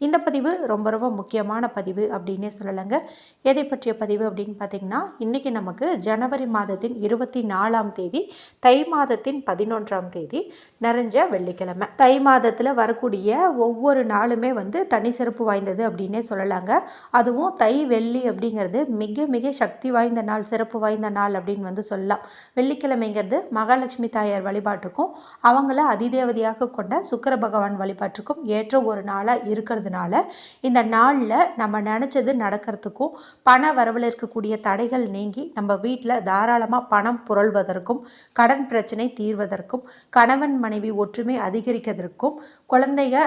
இந்த பதிவு ரொம்ப ரொம்ப முக்கியமான பதிவு அப்படின்னே சொல்லலைங்க. எதை பற்றிய பதிவு அப்படின்னு பார்த்தீங்கன்னா இன்றைக்கி நமக்கு ஜனவரி மாதத்தின் இருபத்தி நாலாம் தேதி தை மாதத்தின் பதினொன்றாம் தேதி நிறைஞ்ச வெள்ளிக்கிழமை. தை மாதத்தில் வரக்கூடிய ஒவ்வொரு நாளுமே வந்து தனி சிறப்பு வாய்ந்தது அப்படின்னே சொல்லலாங்க. அதுவும் தை வெள்ளி அப்படிங்கிறது மிக மிக சக்தி வாய்ந்த நாள் சிறப்பு வாய்ந்த நாள் அப்படின்னு வந்து சொல்லலாம். வெள்ளிக்கிழமைங்கிறது மகாலட்சுமி தாயார் வழிபாட்டுக்கும் அவங்கள அதிதேவதையாக கொண்ட சுக்கர பகவான் வழிபாட்டுக்கும் ஏற்ற ஒரு நாளாக இருக்கிறது இருக்கிறதுனால இந்த நாளில் நம்ம நினச்சது நடக்கிறதுக்கும் பண வரவில் இருக்கக்கூடிய தடைகள் நீங்கி நம்ம வீட்டில் தாராளமாக பணம் புரள்வதற்கும் கடன் பிரச்சனை தீர்வதற்கும் கணவன் மனைவி ஒற்றுமை அதிகரிக்கிறதற்கும் குழந்தைங்க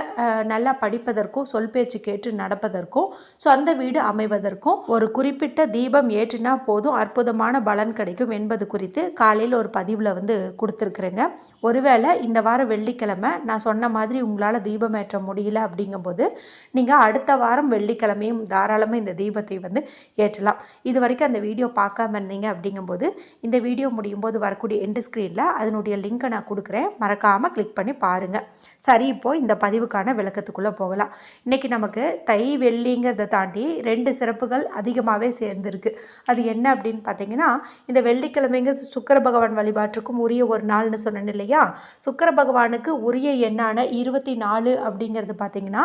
நல்லா படிப்பதற்கும் சொல் பேச்சு கேட்டு நடப்பதற்கும் சொந்த வீடு அமைவதற்கும் ஒரு குறிப்பிட்ட தீபம் ஏற்றினா போதும் அற்புதமான பலன் கிடைக்கும் என்பது குறித்து காலையில் ஒரு பதிவில் வந்து கொடுத்துருக்குறேங்க. ஒருவேளை இந்த வாரம் வெள்ளிக்கிழமை நான் சொன்ன மாதிரி உங்களால் தீபம் ஏற்ற முடியல அப்படிங்கும்போது நீங்கள் அடுத்த வாரம் வெள்ளிக்கிழமையும் தாராளமாக இந்த தீபத்தை வந்து ஏற்றலாம். இது வரைக்கும் அந்த வீடியோ பார்க்காம இருந்தீங்க அப்படிங்கும்போது இந்த வீடியோ முடியும் போது வரக்கூடிய எண்டு ஸ்க்ரீனில் அதனுடைய லிங்கை நான் கொடுக்குறேன். மறக்காமல் கிளிக் பண்ணி பாருங்கள் சரி இப்போது இந்த பதிவுக்கான விளக்கத்துக்குள்ளே போகலாம். இன்றைக்கி நமக்கு தை வெள்ளிங்கிறத தாண்டி ரெண்டு சிறப்புகள் அதிகமாகவே சேர்ந்துருக்கு. அது என்ன அப்படின்னு பார்த்தீங்கன்னா இந்த வெள்ளிக்கிழமைங்கிறது சுக்கர பகவான் வழிபாட்டுக்கும் உரிய ஒரு நாள்னு சொன்னேன் இல்லையா? சுக்கர பகவானுக்கு உரிய எண்ணான இருபத்தி நாலு அப்படிங்கிறது பார்த்தீங்கன்னா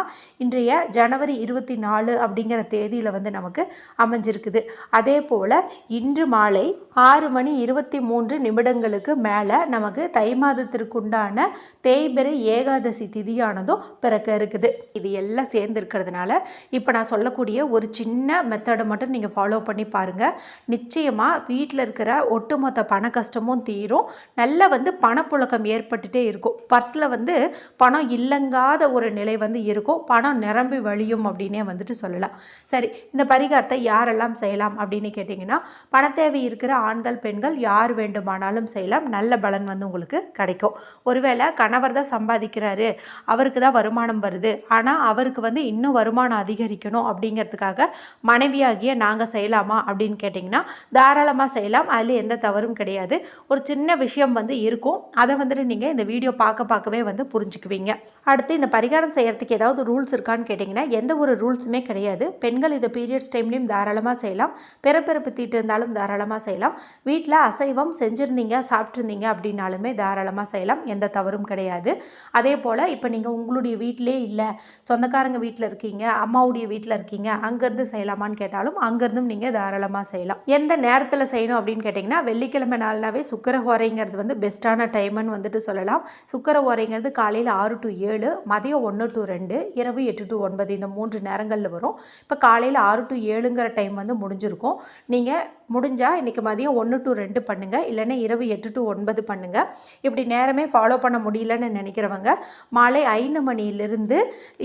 இன்றைய ஜனவரி இருபத்தி நாலு அப்படிங்கிற தேதியில் வந்து நமக்கு அமைஞ்சிருக்குது. அதே போல் இன்று மாலை ஆறு மணி இருபத்தி மூன்று நிமிடங்களுக்கு மேலே நமக்கு தை மாதத்திற்குண்டான தேய்பிறை ஏகாதசி திதியானதும் பிறக்க இருக்குது. இது எல்லாம் சேர்ந்து இருக்கிறதுனால இப்போ நான் சொல்லக்கூடிய ஒரு சின்ன மெத்தடை மட்டும் நீங்கள் ஃபாலோ பண்ணி பாருங்கள் நிச்சயமாக வீட்டில் இருக்கிற ஒட்டுமொத்த பண கஷ்டமும் தீரும். நல்ல வந்து பணப்புழக்கம் ஏற்பட்டுட்டே இருக்கும். பர்ஸில் வந்து பணம் இல்லங்காத ஒரு நிலை வந்து இருக்கும். பணம் நிரம்பி வழியும் அப்படின்னே வந்துட்டு சொல்லலாம். சரி இந்த பரிகாரத்தை யாரெல்லாம் செய்யலாம் அப்படின்னு கேட்டிங்கன்னா பணத்தேவை இருக்கிற ஆண்கள் பெண்கள் யார் வேண்டுமானாலும் செய்யலாம். நல்ல பலன் வந்து உங்களுக்கு கிடைக்கும். ஒருவேளை கணவர் தான் சம்பாதிக்கிறாரு அவருக்கு தான் வருமானம் வருது. ஆனால் அவருக்கு வந்து இன்னும் வருமானம் அதிகரிக்கணும் அப்படிங்கிறதுக்காக மனைவியாகிய நாங்கள் செய்யலாமா அப்படின்னு கேட்டிங்கன்னா தாராளமாக செய்யலாம். அதில் எந்த தவறும் கிடையாது. ஒரு சின்ன விஷயம் வந்து இருக்கும். அதை வந்துட்டு நீங்கள் இந்த வீடியோ பார்க்க பார்க்கவே வந்து புரிஞ்சுக்குவீங்க. அடுத்து இந்த பரிகாரம் செய்யறதுக்கு ஏதாவது ரூல்ஸ் இருக்கு? இருக்கான்னு கேட்டிங்கன்னா எந்த ஒரு ரூல்ஸுமே கிடையாது. பெண்கள் இதை பீரியட்ஸ் டைம்லேயும் தாராளமாக செய்யலாம். பிறப்பிறப்பு தீட்டு இருந்தாலும் தாராளமாக செய்யலாம். வீட்டில் அசைவம் செஞ்சுருந்தீங்க சாப்பிட்ருந்தீங்க அப்படின்னாலுமே தாராளமாக செய்யலாம். எந்த தவறும் கிடையாது. அதே போல் இப்போ நீங்கள் உங்களுடைய வீட்டிலே இல்லை சொந்தக்காரங்க வீட்டில் இருக்கீங்க அம்மாவுடைய வீட்டில் இருக்கீங்க அங்கேருந்து செய்யலாமான்னு கேட்டாலும் அங்கேருந்தும் நீங்கள் தாராளமாக செய்யலாம். எந்த நேரத்தில் செய்யணும் அப்படின்னு கேட்டிங்கன்னா வெள்ளிக்கிழமை நாள்னாவே சுக்கர ஓரைங்கிறது வந்து பெஸ்ட்டான டைம்னு வந்துட்டு சொல்லலாம். சுக்கர ஓரைங்கிறது காலையில் ஆறு டு ஏழு மதியம் ஒன்று டு ரெண்டு இரவு எட்டு டு ஒன்பது இந்த மூன்று நேரங்களில் வரும். இப்போ காலையில் ஆறு டு ஏழுங்கிற டைம் வந்து முடிஞ்சிருக்கும். நீங்கள் முடிஞ்சால் இன்றைக்கி மதியம் ஒன்று டு ரெண்டு பண்ணுங்கள் இல்லைன்னா இரவு எட்டு டு ஒன்பது பண்ணுங்கள் இப்படி நேரமே ஃபாலோ பண்ண முடியலன்னு நினைக்கிறவங்க மாலை ஐந்து மணியிலிருந்து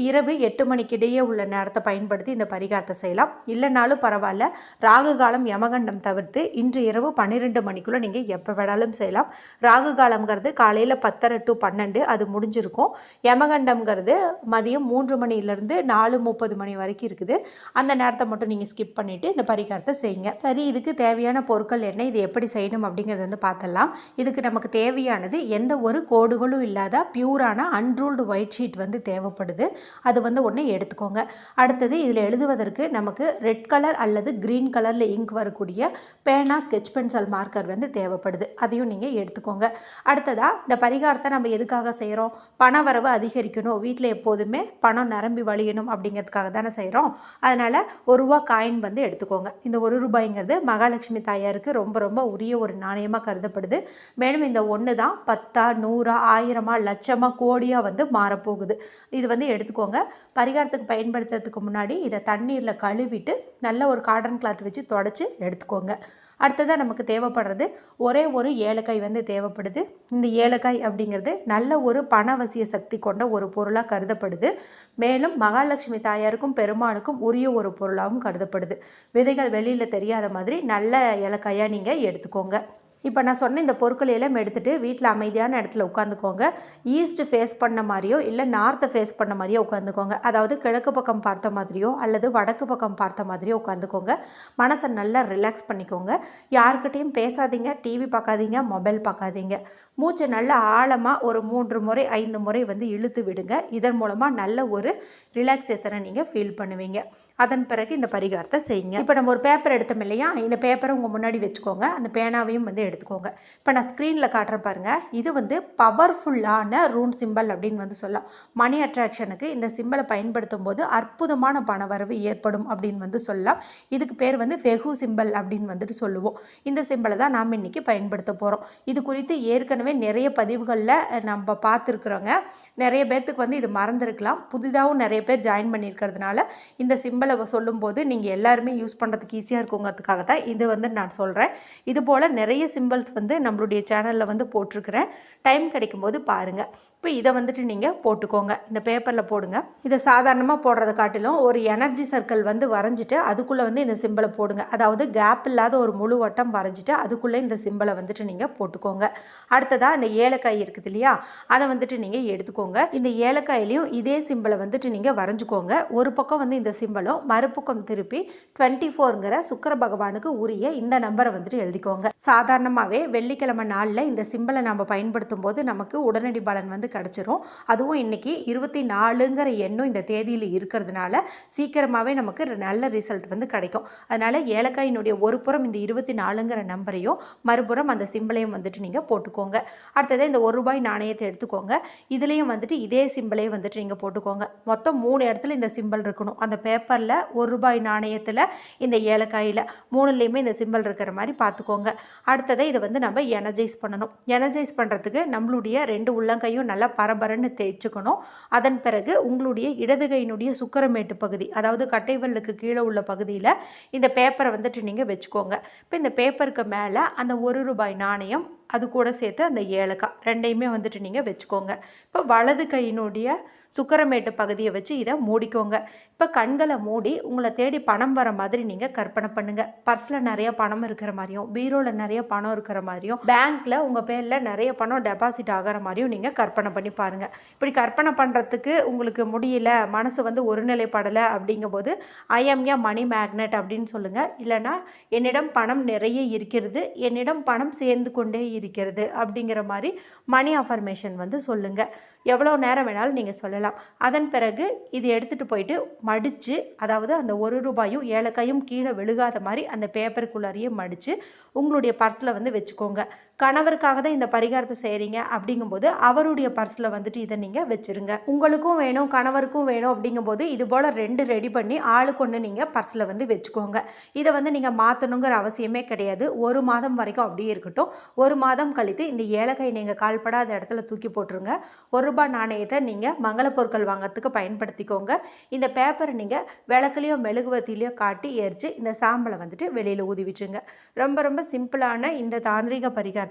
இரவு எட்டு மணிக்கு இடையே உள்ள நேரத்தை பயன்படுத்தி இந்த பரிகாரத்தை செய்யலாம். இல்லைனாலும் பரவாயில்ல. ராகு காலம் யமகண்டம் தவிர்த்து இன்று இரவு பன்னிரெண்டு மணிக்குள்ளே நீங்கள் எப்போ வேணாலும் செய்யலாம். ராகு காலம்ங்கிறது காலையில் பத்தரை டு பன்னெண்டு அது முடிஞ்சிருக்கும். யமகண்டம்ங்கிறது மதியம் மூன்று மணிலேருந்து நாலு முப்பது மணி வரைக்கும் இருக்குது. அந்த நேரத்தை மட்டும் நீங்கள் ஸ்கிப் பண்ணிவிட்டு இந்த பரிகாரத்தை செய்யுங்க. சரி இதுக்கு தேவையான பொருட்கள் என்ன இது எப்படி செய்யணும் அப்படிங்கிறது வந்து பார்த்துடலாம். இதுக்கு நமக்கு தேவையானது எந்த ஒரு கோடுகளும் இல்லாத பியூரான அன்ரூல்டு ஒயிட் ஷீட் வந்து தேவைப்படுது. அது வந்து ஒன்று எடுத்துக்கோங்க. அடுத்தது இதில் எழுதுவதற்கு நமக்கு ரெட் கலர் அல்லது க்ரீன் கலரில் இங்க் வரக்கூடிய பேனா ஸ்கெச் பென்சில் மார்க்கர் வந்து தேவைப்படுது. அதையும் நீங்கள் எடுத்துக்கோங்க. அடுத்ததாக இந்த பரிகாரத்தை நம்ம எதுக்காக செய்கிறோம் பண வரவு அதிகரிக்கணும். வீட்டில் எப்போதுமே பணம் நிரம்பி வழியணும் அப்படிங்கிறதுக்காக தானே செய்கிறோம் அதனால் ஒரு ரூபா காயின் வந்து எடுத்துக்கோங்க. இந்த ஒரு ரூபாய்ங்கிறது மகாலட்சுமி தாயாருக்கு ரொம்ப ரொம்ப உரிய ஒரு நாணயமாக கருதப்படுது. மேலும் இந்த ஒன்று தான் பத்தா நூறா ஆயிரமா லட்சமா கோடியாக வந்து மாறப்போகுது. இது வந்து எடுத்துக்கோங்க. பரிகாரத்துக்கு பயன்படுத்துறதுக்கு முன்னாடி இதை தண்ணீரில் கழுவிட்டு நல்ல ஒரு காட்டன் கிளாத் வச்சு தொடச்சி எடுத்துக்கோங்க. அடுத்ததாக நமக்கு தேவைப்படுறது ஒரே ஒரு ஏலக்காய் வந்து தேவைப்படுது. இந்த ஏலக்காய் அப்படிங்கிறது நல்ல ஒரு பணவசிய சக்தி கொண்ட ஒரு பொருளாக கருதப்படுது. மேலும் மகாலட்சுமி தாயாருக்கும் பெருமாளுக்கும் உரிய ஒரு பொருளாகவும் கருதப்படுது. விதைகள் வெளியில் தெரியாத மாதிரி நல்ல ஏலக்காயாக நீங்கள் எடுத்துக்கோங்க. இப்போ நான் சொன்ன இந்த பொருட்கள் எல்லாம் எடுத்துகிட்டு வீட்டில் அமைதியான இடத்துல உட்காந்துக்கோங்க. ஈஸ்ட் ஃபேஸ் பண்ண மாதிரியோ இல்லை நார்த்தை ஃபேஸ் பண்ண மாதிரியோ உட்காந்துக்கோங்க. அதாவது கிழக்கு பக்கம் பார்த்த மாதிரியோ அல்லது வடக்கு பக்கம் பார்த்த மாதிரியோ உட்காந்துக்கோங்க. மனசை நல்லா ரிலாக்ஸ் பண்ணிக்கோங்க. யாருக்கிட்டேயும் பேசாதீங்க. டிவி பார்க்காதீங்க. மொபைல் பார்க்காதீங்க. மூச்சை நல்லா ஆழமாக ஒரு மூன்று முறை ஐந்து முறை வந்து இழுத்து விடுங்க. இதன் மூலமாக நல்ல ஒரு ரிலாக்ஸேஷனை நீங்கள் ஃபீல் பண்ணுவீங்க. அதன் பிறகு இந்த பரிகாரத்தை செய்யுங்க. இப்போ நம்ம ஒரு பேப்பர் எடுத்தோம் இல்லையா? இந்த பேப்பரை உங்கள் முன்னாடி வச்சுக்கோங்க. அந்த பேனாவையும் வந்து எடுத்துக்கோங்க. இப்போ நான் ஸ்க்ரீனில் காட்டுறேன் பாருங்கள் இது வந்து பவர்ஃபுல்லான ரூன் சிம்பல் அப்படின்னு வந்து சொல்லலாம். மணி அட்ராக்ஷனுக்கு இந்த சிம்பலை பயன்படுத்தும் போது அற்புதமான பணவரவு ஏற்படும் அப்படின்னு வந்து சொல்லலாம். இதுக்கு பேர் வந்து ஃபெகு சிம்பல் அப்படின்னு வந்துட்டு சொல்லுவோம். இந்த சிம்பலை தான் நாம் இன்றைக்கி பயன்படுத்த போகிறோம் இது குறித்து ஏற்கனவே நிறைய பதிவுகளில் நம்ம பார்த்துருக்குறோங்க. நிறைய பேர்த்துக்கு வந்து இது மறந்துருக்கலாம். புதிதாகவும் நிறைய பேர் ஜாயின் பண்ணியிருக்கிறதுனால இந்த சிம்பலை சொல்லும்போது நீங்கள் எல்லாருமே யூஸ் பண்ணுறதுக்கு ஈஸியாக இருக்குங்கிறதுக்காக தான் இது வந்து நான் சொல்கிறேன் இது போல் நிறைய சிம்பிள்ஸ் வந்து நம்மளுடைய சேனலில் வந்து போட்டிருக்கிறேன். டைம் கிடைக்கும்போது பாருங்கள் இப்போ இதை வந்துட்டு நீங்கள் போட்டுக்கோங்க. இந்த பேப்பரில் போடுங்க. இதை சாதாரணமாக போடுறத காட்டிலும் ஒரு எனர்ஜி சர்க்கிள் வந்து வரைஞ்சிட்டு அதுக்குள்ளே வந்து இந்த சிம்பிளை போடுங்க. அதாவது கேப் இல்லாத ஒரு முழு வட்டம் வரைஞ்சிட்டு அதுக்குள்ளே இந்த சிம்பிளை வந்துட்டு நீங்கள் போட்டுக்கோங்க. அடுத்ததாக இந்த ஏலக்காய் இருக்குது இல்லையா? அதை வந்துட்டு நீங்கள் எடுத்துக்கோங்க. இந்த ஏலக்காயிலையும் இதே சிம்பிளை வந்துட்டு நீங்கள் வரைஞ்சிக்கோங்க. ஒரு பக்கம் வந்து இந்த சிம்பிளும் மறுபக்கம் திருப்பி டுவெண்ட்டி ஃபோருங்கிற சுக்கர பகவானுக்கு உரிய இந்த நம்பரை வந்துட்டு எழுதிக்கோங்க. சாதாரணமாகவே வெள்ளிக்கிழமை நாளில் இந்த சிம்பிளை நம்ம பயன்படுத்தும் போது நமக்கு உடனடி பலன் வந்து கிடச்சிரும். அதுவும் இன்றைக்கி இருபத்தி நாலுங்கிற எண்ணும் இந்த தேதியில் இருக்கிறதுனால சீக்கிரமாகவே நமக்கு நல்ல ரிசல்ட் வந்து கிடைக்கும். அதனால் ஏலக்காயினுடைய ஒரு புறம் இந்த இருபத்தி நாலுங்கிற நம்பரையும் மறுபுறம் அந்த சிம்பிளையும் வந்துட்டு நீங்கள் போட்டுக்கோங்க. அடுத்தது இந்த ஒரு ரூபாய் நாணயத்தை எடுத்துக்கோங்க. இதுலேயும் வந்துட்டு இதே சிம்பிளையும் வந்துட்டு நீங்கள் போட்டுக்கோங்க. மொத்தம் மூணு இடத்துல இந்த சிம்பிள் இருக்கணும். அந்த பேப்பர் பேப்பரில் ஒரு ரூபாய் நாணயத்தில் இந்த ஏலக்காயில் மூணுலேயுமே இந்த சிம்பிள் இருக்கிற மாதிரி பார்த்துக்கோங்க அடுத்ததை இதை வந்து நம்ம எனர்ஜைஸ் பண்ணணும். எனர்ஜைஸ் பண்ணுறதுக்கு நம்மளுடைய ரெண்டு உள்ளங்கையும் நல்லா பரபரன்னு தேய்ச்சிக்கணும். அதன் பிறகு உங்களுடைய இடது கையினுடைய சுக்கரமேட்டு பகுதி அதாவது கட்டைவல்லுக்கு கீழே உள்ள பகுதியில் இந்த பேப்பரை வந்துட்டு நீங்கள் வச்சுக்கோங்க. இப்போ இந்த பேப்பருக்கு மேலே அந்த ஒரு ரூபாய் நாணயம் அது கூட சேர்த்து அந்த ஏலக்காய் ரெண்டையுமே வந்துட்டு நீங்கள் வச்சுக்கோங்க. இப்போ வலது கையினுடைய சுக்கரமேட்டு பகுதியை வச்சு இதை மூடிக்கோங்க. இப்போ கண்களை மூடி உங்களை தேடி பணம் வர மாதிரி நீங்கள் கற்பனை பண்ணுங்கள் பர்ஸில் நிறைய பணம் இருக்கிற மாதிரியும் பீரோவில் நிறைய பணம் இருக்கிற மாதிரியும் பேங்க்கில் உங்கள் பேரில் நிறைய பணம் டெபாசிட் ஆகிற மாதிரியும் நீங்கள் கற்பனை பண்ணி பாருங்கள் இப்படி கற்பனை பண்ணுறதுக்கு உங்களுக்கு முடியல மனசு வந்து ஒருநிலைப்படலை அப்படிங்கும்போது ஐஎம்ஏ மணி மேக்னெட் அப்படின்னு சொல்லுங்கள் இல்லைனா என்னிடம் பணம் நிறைய இருக்கிறது என்னிடம் பணம் சேர்ந்து கொண்டே இருக்கிறது அப்படிங்கிற மாதிரி மணி அஃபர்மேஷன் வந்து சொல்லுங்கள் எவ்வளோ நேரம் வேணாலும் நீங்கள் சொல்லலாம். அதன் பிறகு இது எடுத்துகிட்டு போயிட்டு மடித்து அதாவது அந்த ஒரு ரூபாயும் ஏலக்காயும் கீழே விழுகாத மாதிரி அந்த பேப்பருக்குள்ளாரையும் மடித்து உங்களுடைய பர்ஸில் வந்து வச்சுக்கோங்க. கணவருக்காக தான் இந்த பரிகாரத்தை செய்கிறீங்க அப்படிங்கும்போது அவருடைய பர்ஸில் வந்துட்டு இதை நீங்கள் வச்சுருங்க. உங்களுக்கும் வேணும் கணவருக்கும் வேணும் அப்படிங்கும்போது இது போல் ரெண்டு ரெடி பண்ணி ஆளுக்கு ஒன்று நீங்கள் பர்ஸில் வந்து வச்சுக்கோங்க. இதை வந்து நீங்கள் மாற்றணுங்கிற அவசியமே கிடையாது. ஒரு மாதம் வரைக்கும் அப்படியே இருக்கட்டும். ஒரு மாதம் கழித்து இந்த ஏலக்காய் நீங்கள் கால்படாத இடத்துல தூக்கி போட்டுருங்க. ஒரு ரூபாய் நாணயத்தை நீங்கள் மங்கள பொருட்கள் வாங்குறதுக்கு பயன்படுத்திக்கோங்க. இந்த பேப்பரை நீங்கள் விளக்குலையோ மெழுகுவத்திலையோ காட்டி எரித்து இந்த சாம்பலை வந்துட்டு வெளியில் ஊதி விட்டுருங்க ரொம்ப ரொம்ப சிம்பிளான இந்த தாந்திரிக பரிகாரத்தை